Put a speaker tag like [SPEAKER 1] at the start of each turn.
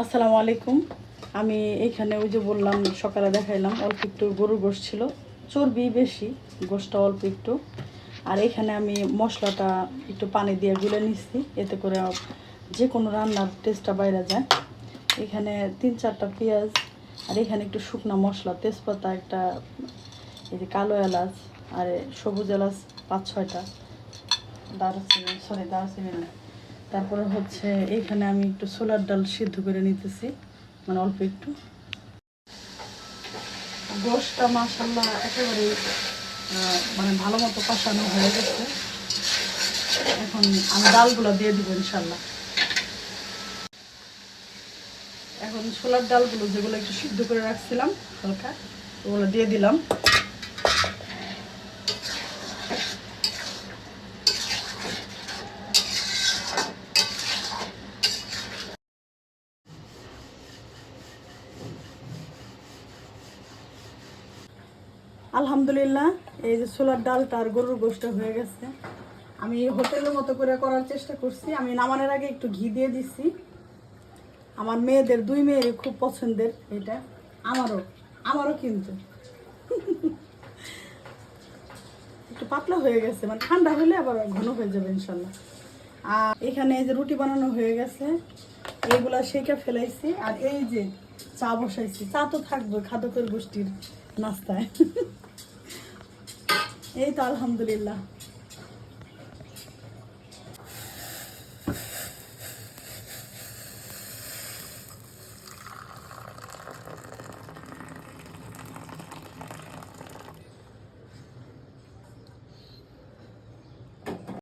[SPEAKER 1] আসসালামু আলাইকুম। আমি এখানে ওই যে বললাম, সকালে দেখাইলাম, অল্প একটু গরুর গোশ ছিল। চর্বি বেশি গোশটা অল্প একটু। আর এখানে আমি মশলাটা একটু পানি দিয়ে গুলে নিচ্ছি, এতে করে যে কোনো রান্নার টেস্টটা বাইরে যায়। এখানে তিন চারটা পেঁয়াজ, আর এখানে একটু শুকনো মশলা, তেজপাতা, একটা এই যে কালো এলাচ, আর সবুজ এলাচ, পাঁচ ছয়টা। দারচিনি সরি দারচিনি না। তারপরে হচ্ছে এখানে আমি একটু ছোলার ডাল সিদ্ধ করে নিতেছি মানে অল্প একটু। গোশটা মাসাল্লাহ একেবারে মানে ভালো মতো কষানো হয়ে গেছে। এখন আমি ডালগুলো দিয়ে দিব ইনশাল্লাহ এখন ছোলার ডালগুলো যেগুলো একটু সিদ্ধ করে রাখছিলাম হালকা, ওগুলো দিয়ে দিলাম। আলহামদুলিল্লাহ, এই যে ছোলার ডালটা আর গরুর গোশটা হয়ে গেছে। আমি হোটেলের মতো করে করার চেষ্টা করছি। আমি নামানোর আগে একটু ঘি দিয়ে দিছি। আমার মেয়েদের, দুই মেয়েরই খুব পছন্দের এটা। আমারও আমারও কিন্তু। একটু পাতলা হয়ে গেছে মানে ঠান্ডা হলে আবার ঘন হয়ে যাবে ইনশাল্লাহ। আর এখানে এই যে রুটি বানানো হয়ে গেছে এইগুলা সেকে ফেলাইছি। আর এই যে চা বসাইছি, চা তো থাকবে খাদকের গোষ্ঠীর নাস্তায়। এই তো আলহামদুলিল্লাহ।